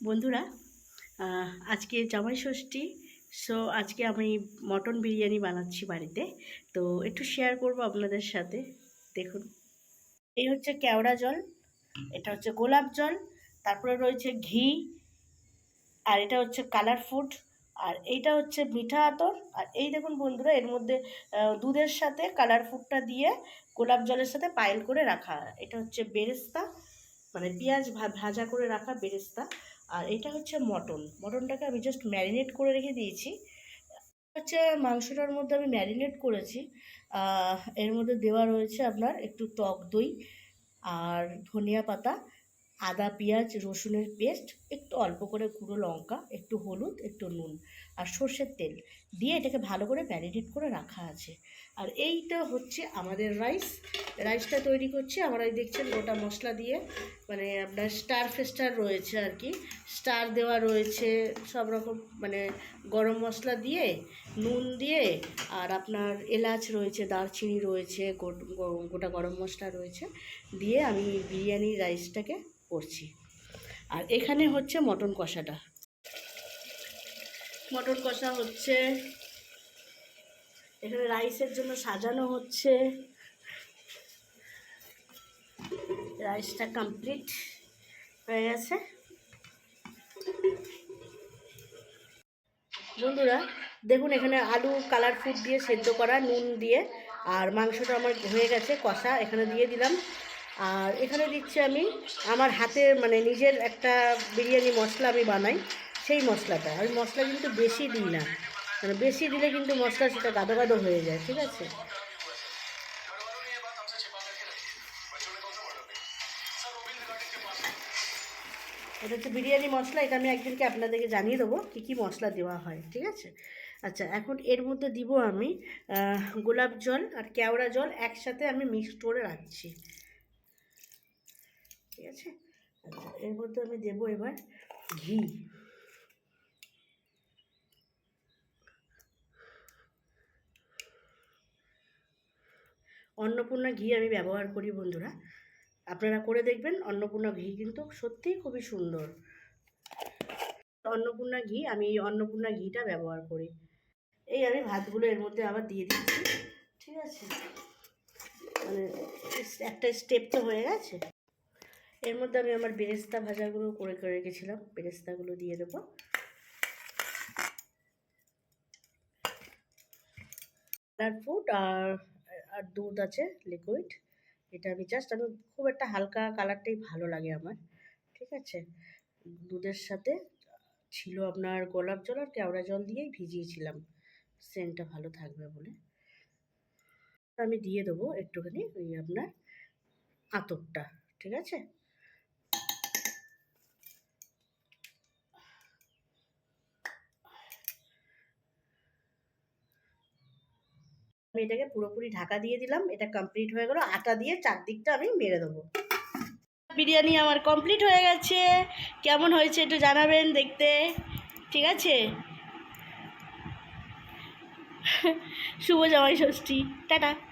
বন্ধুরা আজকে জামাই ষষ্ঠী সো আজকে আমি মটন বিরিয়ানি বানাচ্ছি বাড়িতে। তো একটু শেয়ার করব আপনাদের সাথে, দেখুন। এই হচ্ছে কেওড়া জল, এটা হচ্ছে গোলাপ জল, তারপরে রয়েছে ঘি, আর এটা হচ্ছে কালার ফুড আর এইটা হচ্ছে মিঠা আতর। আর এই দেখুন বন্ধুরা, এর মধ্যে দুধের সাথে কালার ফুডটা দিয়ে গোলাপ জলের সাথে পাইল করে রাখা। এটা হচ্ছে বেরেস্তা মানে পেঁয়াজ ভাজা করে রাখা বেরেস্তা। আর এটা হচ্ছে মটন। মটনটাকে আমি জাস্ট ম্যারিনেট করে রেখে দিয়েছি। হচ্ছে মাংসটার মধ্যে আমি ম্যারিনেট করেছি। এর মধ্যে দেওয়া রয়েছে আপনার একটু টক দই আর ধনিয়া পাতা, আদা, পেঁয়াজ, রসুনের পেস্ট, একটু অল্প করে গুঁড়ো লঙ্কা, একটু হলুদ, একটু নুন আর সর্ষের তেল দিয়ে এটাকে ভালো করে ম্যারিনেট করে রাখা আছে। আর এইটা হচ্ছে আমাদের রাইস রাইসটা তৈরি করছি। আমরা দেখছেন গোটা মশলা দিয়ে। মানে আপনার স্টার ফেস্টার রয়েছে আর কি। স্টার দেওয়া রয়েছে সব রকম মানে গরম মশলা দিয়ে, নুন দিয়ে, আর আপনার এলাচ রয়েছে, দারচিনি রয়েছে, গোটা গরম মশলা রয়েছে, দিয়ে আমি বিরিয়ানি রাইসটাকে করছি। আর এখানে হচ্ছে মটন কষাটা। মটন কষা হচ্ছে, এখানে রাইসের জন্য সাজানো হচ্ছে। রাইসটা কমপ্লিট হয়ে গেছে। বন্ধুরা, দেখুন এখানে আলু কালার ফুড দিয়ে সেদ্ধ করা, নুন দিয়ে, আর মাংসটা আমার হয়ে গেছে কষা, এখানে দিয়ে দিলাম। আর এখানে দিচ্ছি আমি আমার হাতের মানে নিজের একটা বিরিয়ানি মশলা আমি বানাই, সেই মশলাটা। আমি মশলা কিন্তু বেশি দিই না। মানে বেশি দিলে কিন্তু মশলা সেটা গাদো গাদো হয়ে যায়, ঠিক আছে? এটা হচ্ছে বিরিয়ানি মশলা, এটা আমি একদিনকে আপনাদেরকে জানিয়ে দেবো কী কী মশলা দেওয়া হয়, ঠিক আছে? আচ্ছা এখন এর মধ্যে দিব আমি গোলাপ জল আর কেওড়া জল একসাথে আমি মিক্সড করে রাখছি। ঠিক আছে? আচ্ছা এর মধ্যে আমি দেবো এবার ঘি। অন্নপূর্ণা ঘি আমি ব্যবহার করি, বন্ধুরা। আপনারা করে দেখবেন। অন্নপূর্ণা ঘি কিন্তু সত্যিই খুবই সুন্দর। অন্নপূর্ণা ঘি, আমি এই অন্নপূর্ণা ঘিটা ব্যবহার করি। এই আমি ভাতগুলো এর মধ্যে আবার দিয়ে দিচ্ছি, ঠিক আছে? মানে একটা স্টেপ তো হয়ে গেছে। এর মধ্যে আমি আমার বেরেস্তা ভাজাগুলো করে করে রেখেছিলাম। বেরেস্তাগুলো দিয়ে দেবো। ফুড আর আর দুধ আছে লিকুইড এটা আমি জাস্ট আমি খুব একটা হালকা কালারটাই ভালো লাগে আমার, ঠিক আছে? দুধের সাথে ছিল আপনার গোলাপ জল আর কেওড়া জল দিয়েই ভিজিয়েছিলাম সেন্টটা ভালো থাকবে বলে। আমি দিয়ে দেবো একটুখানি ওই আপনার আতরটা ঠিক আছে? এটাকে পুরোপুরি ঢাকা দিয়ে দিলাম, এটা কমপ্লিট হয়ে গেলো, আটা দিয়ে চারদিকটা আমি মেরে দেবো। বিরিয়ানি আমার কমপ্লিট হয়ে গেছে। কেমন হয়েছে একটু জানাবেন দেখতে, ঠিক আছে? শুভ জামাই ষষ্ঠী, টাটা।